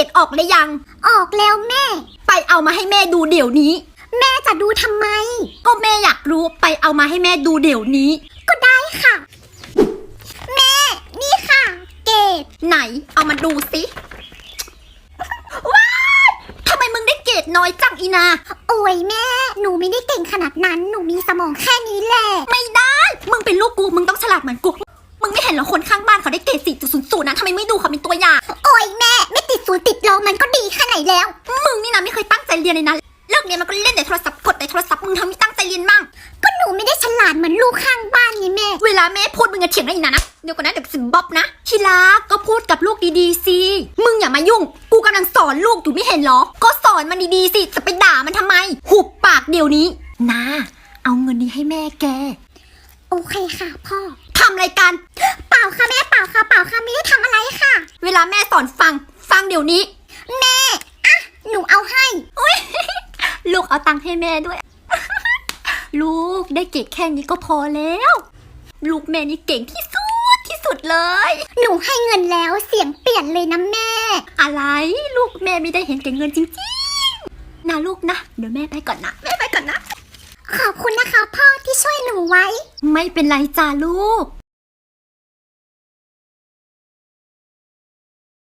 รดออกหรือยัง ออกแล้วแม่ ไปเอามาให้แม่ดูเดี๋ยวนี้ แม่จะดูทำไม ก็แม่อยากรู้ไปเอามาให้แม่ดูเดี๋ยวนี้ ก็ได้ค่ะ แม่ นี่ค่ะ เกดไหน เอามาดูสิ ว้ายทำไมมึงได้เกรดน้อยจังอีนา โอ้ยแม่ หนูไม่ได้เก่งขนาดนั้น หนูมีสมองแค่นี้แหละ ไม่ได้ มึงเป็นลูกกู มึงต้องฉลาดเหมือนกู มึงไม่เห็นเหรอคนข้างบ้านเขาได้เกรดสี่จุดศูนย์ศูนย์นะทำไมไม่ดูเขาเป็นตัวอย่าง โอ้ยแม่ ไม่ติดศูนย์ติดลบมันก็ดีแค่ไหนแล้ว มึงนี่นะไม่เคยตั้งใจเรียนเลยนะเลิกเรียนมันก็เล่นแต่โทรศัพท์กดแต่โทรศัพท์มึงทำไม่ตั้งใจเรียนบ้างก็หนูไม่ได้ฉลาดเหมือนลูกข้างบ้านไงแม่ เวลาแม่พูดมึงจะเถียงได้อีกนะนะเดี๋ยวก่อนนะเดี๋ยวสิบ๊อบนะทีรักก็พูดกับลูกดีๆสิมึงอย่ามายุ่ง กูกำลังสอนลูกอยู่ไม่เห็นเหรอ ก็สอนมันดีๆสิจะไปด่ามันทำไม หุบปากเดี๋ยวนี้นะเอาเงินนี้ให้แม่แก โอเคค่ะพ่อทำอะไรกัน เปล่าค่ะแม่เปล่าค่ะเปล่าค่ะไม่ได้ทำอะไรค่ะ เวลาแม่สอนฟังฟัง เดี๋ยวนี้ แม่อะหนูเอาให้ลูกเอาตังค์ให้แม่ด้วย ลูกได้เก่งแค่นี้ก็พอแล้ว ลูกแม่นี่เก่งที่สุดที่สุดเลย หนูให้เงินแล้วเสียงเปลี่ยนเลยนะแม่ อะไรลูกแม่ไม่ได้เห็นแก่เงินจริงๆนะลูกนะ เดี๋ยวแม่ไปก่อนนะแม่ไปก่อนนะ ขอบคุณนะคะพ่อที่ช่วยหนูไว้ ไม่เป็นไรจ้าลูก